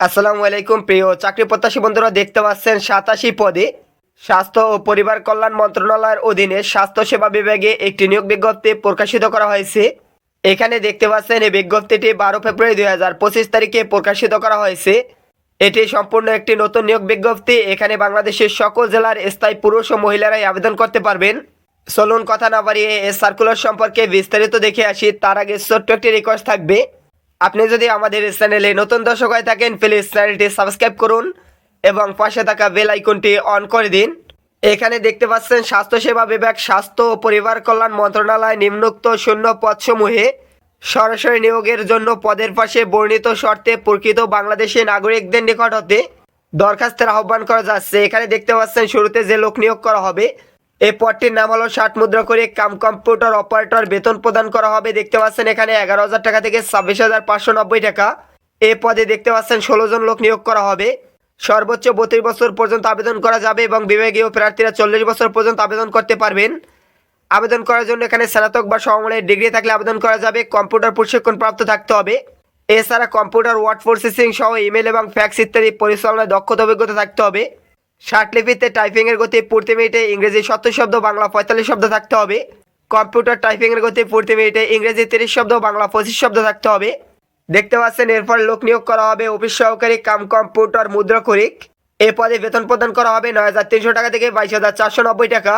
আসসালামু আলাইকুম, প্রিয় চাকরি প্রত্যাশী বন্ধুরা, দেখতে পাচ্ছেন সাতাশি পদে স্বাস্থ্য ও পরিবার কল্যাণ মন্ত্রণালয়ের অধীনে স্বাস্থ্য সেবা বিভাগে একটি নিয়োগ বিজ্ঞপ্তি প্রকাশিত করা হয়েছে। এখানে দেখতে পাচ্ছেন, এই বিজ্ঞপ্তিটি বারো ফেব্রুয়ারি দুই হাজার পঁচিশ তারিখে প্রকাশিত করা হয়েছে। এটি সম্পূর্ণ একটি নতুন নিয়োগ বিজ্ঞপ্তি। এখানে বাংলাদেশের সকল জেলার স্থায়ী পুরুষ ও মহিলারাই আবেদন করতে পারবেন। চলুন কথা না বাড়িয়ে এ সার্কুলার সম্পর্কে বিস্তারিত দেখে আসি। তার আগে ছোট্ট একটি রিকোয়েস্ট থাকবে। আপনি যদি আমাদের চ্যানেলে নতুন দর্শক হয়ে থাকেন প্লিজ চ্যানেলটি সাবস্ক্রাইব করুন এবং পাশে থাকা বেল আইকনটি অন করে দিন। এখানে দেখতে পাচ্ছেন স্বাস্থ্যসেবা বিভাগ, স্বাস্থ্য ও পরিবার কল্যাণ মন্ত্রণালয় নিম্নোক্ত শূন্য পদসমূহে সরাসরি নিয়োগের জন্য পদের পাশে বর্ণিত শর্তে প্রকৃত বাংলাদেশি নাগরিকদের নিকট হতে দরখাস্তের আহ্বান করা যাচ্ছে। এখানে দেখতে পাচ্ছেন, শুরুতে যে লোক নিয়োগ করা হবে এই পদটির নাম হলো ষাট মুদ্রা করে কাম কম্পিউটার অপারেটর বেতন প্রদান করা হবে। দেখতে পাচ্ছেন এখানে এগারো হাজার টাকা থেকে ছাব্বিশ হাজার পাঁচশো নব্বই টাকা। এ পদে দেখতে পাচ্ছেন ষোলো জন লোক নিয়োগ করা হবে। সর্বোচ্চ বত্রিশ বছর পর্যন্ত আবেদন করা যাবে এবং বিভাগীয় প্রার্থীরা চল্লিশ বছর পর্যন্ত আবেদন করতে পারবেন। আবেদন করার জন্য এখানে স্নাতক বা সমমানের ডিগ্রি থাকলে আবেদন করা যাবে। কম্পিউটার প্রশিক্ষণ প্রাপ্ত থাকতে হবে। এছাড়া কম্পিউটার ওয়ার্ড প্রসেসিং সহ ইমেল এবং ফ্যাক্স ইত্যাদি পরিচালনায় দক্ষতা, অভিজ্ঞতা থাকতে হবে। লিপিতে টাইপিংয়ের গতি প্রতি মিনিটে ইংরেজি সত্তর শব্দ, বাংলা পঁয়তাল্লিশ শব্দ থাকতে হবে। কম্পিউটার টাইপিংয়ের গতি প্রতি মিনিটে ইংরেজি তিরিশ শব্দ, বাংলা পঁচিশ শব্দ থাকতে হবে। দেখতে পাচ্ছেন, এরপর লোক নিয়োগ করা হবে অফিস সহকারী কাম কম্পিউটার মুদ্রা করিক এ পদে বেতন প্রদান করা হবে নয় হাজার তিনশো টাকা থেকে বাইশ হাজার চারশো নব্বই টাকা।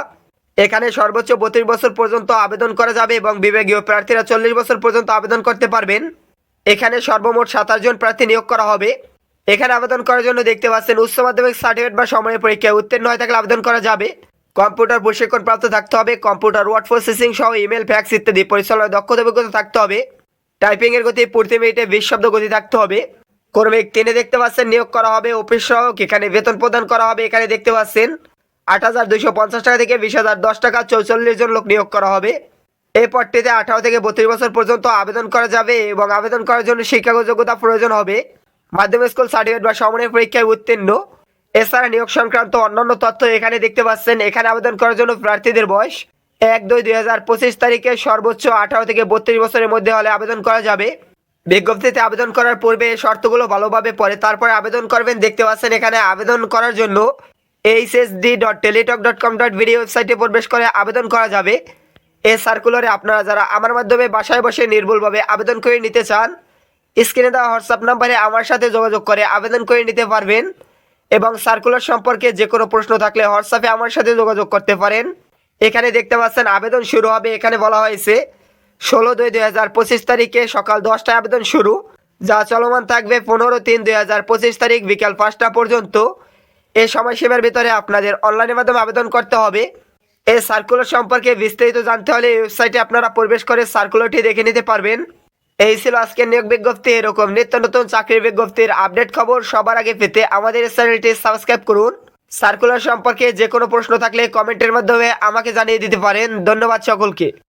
এখানে সর্বোচ্চ বত্রিশ বছর পর্যন্ত আবেদন করা যাবে এবং বিভাগীয় প্রার্থীরা চল্লিশ বছর পর্যন্ত আবেদন করতে পারবেন। এখানে সর্বমোট সাতাশ জন প্রার্থী নিয়োগ করা হবে। এখানে আবেদন করার জন্য দেখতে পাচ্ছেন উচ্চ মাধ্যমিক সার্টিফিকেট বা সময়ের পরীক্ষায় উত্তীর্ণ হয়ে থাকলে আবেদন করা যাবে। কম্পিউটার প্রশিক্ষণ প্রাপ্ত থাকতে হবে, কম্পিউটার ওয়ার্ড প্রসেসিং সহ ইমেল ফ্যাক্স ইত্যাদি পরিচালনায় দক্ষতা অভিজ্ঞতা থাকতে হবে। টাইপিং এর গতি প্রতি মিনিটে বিশ শব্দ গতি থাকতে হবে। কর্মিক তিনে দেখতে পাচ্ছেন নিয়োগ করা হবে অফিস সহক এখানে বেতন প্রদান করা হবে, এখানে দেখতে পাচ্ছেন আট হাজার দুইশো পঞ্চাশ টাকা থেকে বিশ হাজার দশ টাকা চৌচল্লিশ জন লোক নিয়োগ করা হবে। এই পদটিতে আঠারো থেকে বত্রিশ বছর পর্যন্ত আবেদন করা যাবে এবং আবেদন করার জন্য শিক্ষাগত যোগ্যতা প্রয়োজন হবে। মাধ্যমিক স্কুল সার্টিফিকেট বা সমনের পরীক্ষায় উত্তীর্ণ। এছাড়া নিয়োগ সংক্রান্ত অন্যান্য তথ্য এখানে দেখতে পাচ্ছেন। এখানে আবেদন করার জন্য প্রার্থীদের বয়স এক দুই দুই হাজার পঁচিশ তারিখে সর্বোচ্চ আঠারো থেকে বত্রিশ বছরের মধ্যে হলে আবেদন করা যাবে। বিজ্ঞপ্তিতে আবেদন করার পূর্বে শর্তগুলো ভালোভাবে পড়ে, তারপরে আবেদন করবেন। দেখতে পাচ্ছেন এখানে আবেদন করার জন্য H S D dot teletalk dot com dot BD ওয়েবসাইটে প্রবেশ করে আবেদন করা যাবে। এ সার্কুলারে আপনারা যারা আমার মাধ্যমে বাসায় বসে নির্ভুলভাবে আবেদন করে নিতে চান স্ক্রিনে দেওয়া হোয়াটসঅ্যাপ নাম্বারে আমার সাথে যোগাযোগ করে আবেদন করে নিতে পারবেন এবং সার্কুলার সম্পর্কে যে কোনো প্রশ্ন থাকলে হোয়াটসঅ্যাপে আমার সাথে যোগাযোগ করতে পারেন। এখানে দেখতে পাচ্ছেন আবেদন শুরু হবে, এখানে বলা হয়েছে, ষোলো দুই দুই হাজার পঁচিশ তারিখে সকাল দশটায় আবেদন শুরু, যা চলমান থাকবে পনেরো তিন দুই হাজার পঁচিশ তারিখ বিকাল পাঁচটা পর্যন্ত। এই সময়সীমার ভিতরে আপনাদের অনলাইনের মাধ্যমে আবেদন করতে হবে। এই সার্কুলার সম্পর্কে বিস্তারিত জানতে হলে ওয়েবসাইটে আপনারা প্রবেশ করে সার্কুলারটি দেখে নিতে পারবেন। এই ছিল আজকের নিয়োগ বিজ্ঞপ্তি। এরকম নিত্য নতুন চাকরির বিজ্ঞপ্তির আপডেট খবর সবার আগে পেতে আমাদের চ্যানেলটি সাবস্ক্রাইব করুন। সার্কুলার সম্পর্কে যে কোনো প্রশ্ন থাকলে কমেন্টের মাধ্যমে আমাকে জানিয়ে দিতে পারেন। ধন্যবাদ সকলকে।